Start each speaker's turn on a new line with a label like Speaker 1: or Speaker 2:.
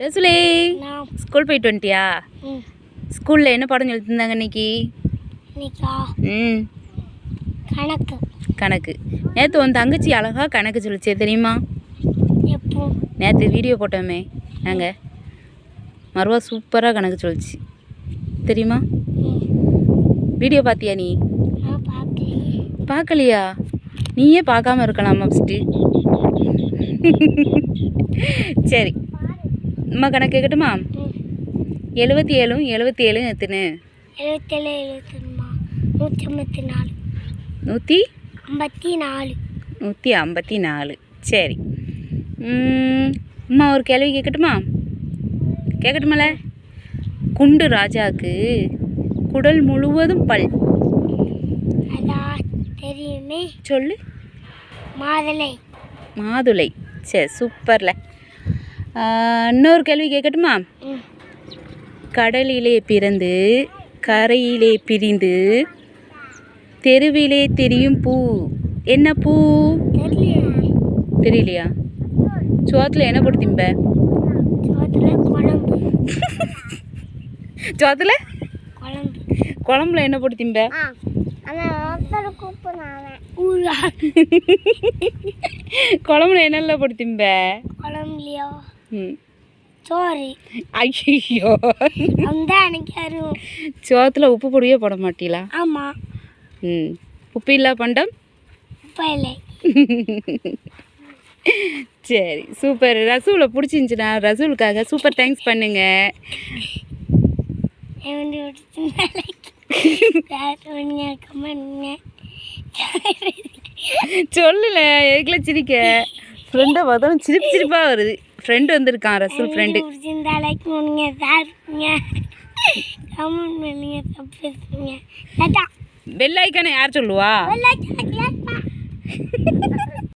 Speaker 1: ரசுலே school போயிட்டு வந்துட்டியா? ஸ்கூலில் என்ன பாடம் சொல்லி தந்தாங்க இன்னைக்கு? ம்.
Speaker 2: கணக்கு.
Speaker 1: கணக்கு. நேற்று உன் தங்கச்சி அழகாக கணக்கு சொல்லிச்சே தெரியுமா? நேற்று வீடியோ போட்டோமே நாங்கள் மறுவா சூப்பராக கணக்கு சொல்லிச்சு. தெரியுமா? வீடியோ பார்த்தியா நீ?
Speaker 2: பார்க்கலையா
Speaker 1: நீயே பார்க்காம இருக்கலாம் ஃபஸ்ட்டு சரி. அம்மா கணக்கு கேட்கட்டுமா? எழுபத்தி ஏழும் எழுபத்தி ஏழும் எத்தனை?
Speaker 2: எழுபத்தேழு எழுபத்தொன்னா நூற்றி ஐம்பத்தி நாலு
Speaker 1: நூற்றி
Speaker 2: ஐம்பத்தி நாலு
Speaker 1: நூற்றி ஐம்பத்தி நாலு சரி அம்மா ஒரு கேள்வி கேட்கட்டுமா? கேட்கட்டுமால குண்டு ராஜாவுக்கு குடல் முழுவதும் பல்.
Speaker 2: தெரியுமே.
Speaker 1: சொல்லு.
Speaker 2: மாதுளை.
Speaker 1: மாதுளை. சரி சூப்பர்ல. இன்னொரு கேள்வி கேட்கட்டுமா? கடலிலே பிறந்து கரையிலே பிரிந்து தெருவிலே தெரியும் பூ. என்ன பூ?
Speaker 2: தெரியல
Speaker 1: தெரியலையா? சோத்தில் என்ன போட்டு திம்ப?
Speaker 2: சோத்துல
Speaker 1: சோத்தில்
Speaker 2: குழம்பு.
Speaker 1: குழம்புல என்ன போட்டு திம்ப? குழம்புல என்னெல்லாம் போட்டு திம்ப?
Speaker 2: குழம்புலையோ? சோறு
Speaker 1: ஐயோ
Speaker 2: யாரும்
Speaker 1: சோத்தில் உப்பு பொடியே போட மாட்டீங்களா
Speaker 2: ஆமாம்
Speaker 1: ம் உப்பு இல்லா பண்டம் சரி சூப்பர் ரசூலை பிடிச்சிருந்துச்சுண்ணா ரசூலுக்காக சூப்பர் தேங்க்ஸ் பண்ணுங்க சொல்லல எதுக்குல சிரிக்க ஃப்ரெண்டை பார்த்தாலும் சிரிப்பு சிரிப்பாக வருது ஃப்ரெண்டு வந்திருக்கான் ரசூல் ஃப்ரெண்டு
Speaker 2: பிடிச்சிருந்தா லைக் பண்ணுங்க சாருங்க கமெண்ட் பண்ணுங்க தப்பு டாட்டா
Speaker 1: பெல் ஐக்கானை யார் சொல்லுவா?